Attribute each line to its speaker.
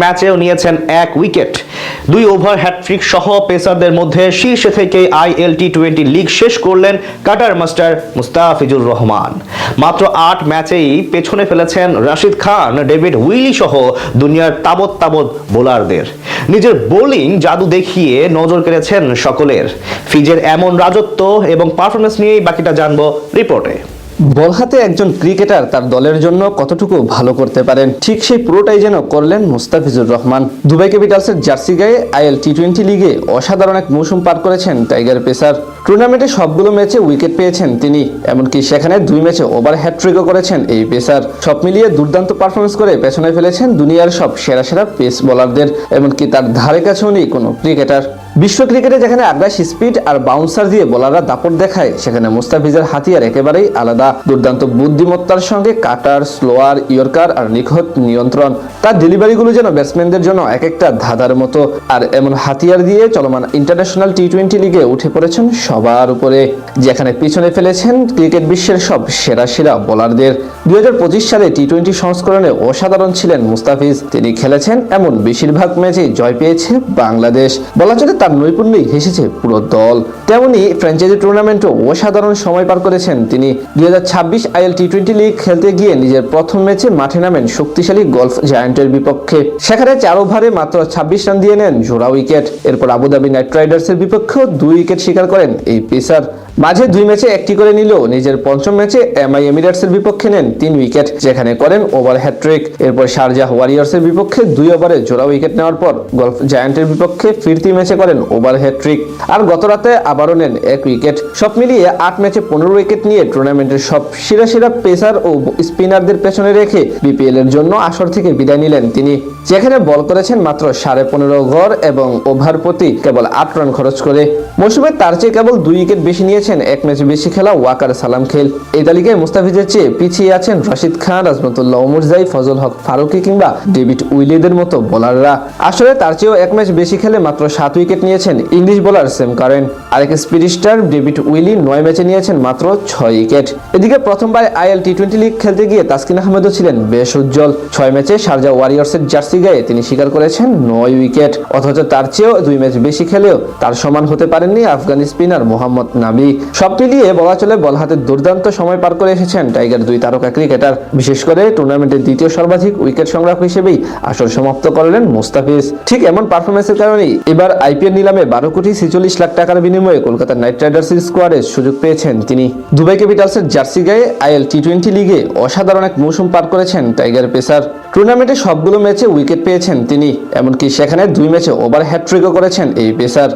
Speaker 1: ম্যাচেও নিয়েছেন এক উইকেট। দুই ওভার হ্যাটট্রিক সহ পেসারদের মধ্যে শীর্ষে থেকে আইএল টি টোয়েন্টি লিগ শেষ করলেন কাটার মাস্টার মুস্তাফিজুর রহমান। মাত্র আট ম্যাচেই পেছনে ফেলেছেন রাশিদ খান, ডেভিড উইলি সহ দুনিয়ার তাবৎ তাবৎ বোলারদের। নিজের বোলিং জাদু দেখিয়ে নজর কেড়েছেন সকলের। ফিজের এমন রাজত্ব এবং পারফরমেন্স নিয়েই বাকিটা জানব রিপোর্টে।
Speaker 2: বল হাতে একজন ক্রিকেটার তার দলের জন্য কতটুকু ভালো করতে পারেন? ঠিক সেই পুরোটাই যেন করলেন মুস্তাফিজুর রহমান। দুবাই ক্যাপিটালসের জার্সি গায়ে আইএল টি টোয়েন্টি লিগে অসাধারণ এক মৌসুম পার করেছেন টাইগার পেসার। টুর্নামেন্টে সবগুলো ম্যাচে উইকেট পেয়েছেন তিনি, এমনকি সেখানে দুই ম্যাচে ওভার হ্যাট্রিকও করেছেন এই পেসার। সব মিলিয়ে দুর্দান্ত পারফরমেন্স করে পেছনে ফেলেছেন দুনিয়ার সব সেরা সেরা পেস বোলারদের, এমনকি তার ধারে কাছেও নেই কোনো ক্রিকেটার। বিশ্ব ক্রিকেটে যেখানে আগ্রাস স্পিড আর বাউন্সার দিয়ে বোলাররা দাপট দেখায়, সেখানে মুস্তাফিজের হাতিয়ার একেবারেই আলাদা। দুর্দান্ত বুদ্ধিমত্তার সঙ্গে কাটার স্লোয়ার ইয়র্কার আর নিখত নিয়ন্ত্রণ। তার ডেলিভারিগুলো যেন ব্যাটসম্যানদের জন্য এক একটা ধাঁধার মতো। আর এমন হাতিয়ার দিয়ে চলমান ইন্টারন্যাশনাল টি টোয়েন্টি লিগে উঠে পড়েছেন সবার উপরে। যেখানে পিছনে ফেলেছেন ক্রিকেট বিশ্বের সব সেরা সেরা বোলারদের। দুই হাজার পঁচিশ সালে টি টোয়েন্টি সংস্করণে অসাধারণ ছিলেন মুস্তাফিজ। তিনি খেলেছেন এমন বেশিরভাগ ম্যাচে জয় পেয়েছে বাংলাদেশ। বলা চলে তার নৈপুণ্যেই হেসেছে পুরো দল। তেমনি ফ্র্যাঞ্চাইজি টুর্নামেন্টও অসাধারণ সময় পার করেছেন তিনি। দুই হাজার ছাব্বিশ আইএল টি টোয়েন্টি লিগ খেলতে গিয়ে নিজের প্রথম ম্যাচে মাঠে নামেন শক্তিশালী গলফ জায়ান্টের বিপক্ষে। সেখানে চার ওভারে মাত্র ছাব্বিশ রান দিয়ে নেন জোড়া উইকেট। এরপর আবুধাবি নাইট রাইডার্সের বিপক্ষেও দুই উইকেট শিকার করেন এই পেসার মাঝে দুই ম্যাচে একটি করে নিলেও নিজের পঞ্চম ম্যাচে এমআই এমিরেটসের বিপক্ষে নেন তিন উইকেট, যেখানে করেন ওভার হ্যাট্রিক এরপর শারজাহ ওয়ারিয়ার্সের বিপক্ষে দুই ওভারে জোড়া উইকেট নেওয়ার পর গলফ জায়ান্টের বিপক্ষে ফিরতি ম্যাচে করেন ওভার হ্যাট্রিক আর গত রাতে আবারও নেন এক উইকেট। সব মিলিয়ে আট ম্যাচে পনেরো উইকেট নিয়ে টুর্নামেন্টের সব সেরা সেরা পেসার ও স্পিনারদের পেছনে রেখে বিপিএল এর জন্য আসর থেকে বিদায় নিলেন তিনি। যেখানে বল করেছেন মাত্র সাড়ে পনেরো গড় এবং ওভার প্রতি কেবল আট রান খরচ করে। মৌসুমে তার চেয়ে কেবল দুই উইকেট বেশি নিয়েছেন এক ম্যাচে বেশি খেলা ওয়াকার সালাম খেল। এই তালিকায় মুস্তাফিজের চেয়ে পিছিয়ে আছেন রশিদ খান রাজমতুল্লাহ ওমরজাই ফজল হক ফারুকি কিংবা ডেভিড উইলিদের মতো বোলাররা। আসলে তার চেয়েও এক ম্যাচ বেশি খেলে মাত্র সাত উইকেট নিয়েছেন ইংলিশ বোলার সেম কারেন। আরেক স্পিড স্টার ডেভিড উইলি নয় ম্যাচে নিয়েছেন মাত্র ছয় উইকেট। এদিকে প্রথমবার আইএল টি টোয়েন্টি লিগ খেলতে গিয়ে তাসকিন আহমেদও ছিলেন বেশ উজ্জ্বল। ছয় ম্যাচে শারজা ওয়ারিয়ার্সের জার্সি গায়ে তিনি স্বীকার করেছেন নয় উইকেট। অথচ তার চেয়েও দুই ম্যাচ বেশি খেলেও তার সমান হতে পারেননি আফগান স্পিনার মোহাম্মদ নাবি সব মিলিয়ে বলা চলে বল হাতে দুর্দান্ত সময় পার করে এসেছেন টাইগার দুই তারকা ক্রিকেটার। বিশেষ করে টুর্নামেন্টের দ্বিতীয় সর্বাধিক উইকেট সংগ্রাহক হিসেবেই আসর সমাপ্ত করলেন মুস্তাফিজ। ঠিক এমন পারফরমেন্সের কারণেই এবার আইপিএল নিলামে বারো কোটি ছেচল্লিশ লাখ টাকার বিনিময়ে কলকাতা নাইট রাইডার্সের স্কোয়াডে সুযোগ পেয়েছেন তিনি। দুবাই ক্যাপিটালসের জার্সি গায়ে আইএল টি টোয়েন্টি লিগে অসাধারণ এক মৌসুম পার করেছেন টাইগার পেসার। টুর্নামেন্টে সবগুলো ম্যাচে উইকেট পেয়েছেন তিনি, এমনকি সেখানে দুই ম্যাচে ওভার হ্যাট্রিকও করেছেন এই পেসার।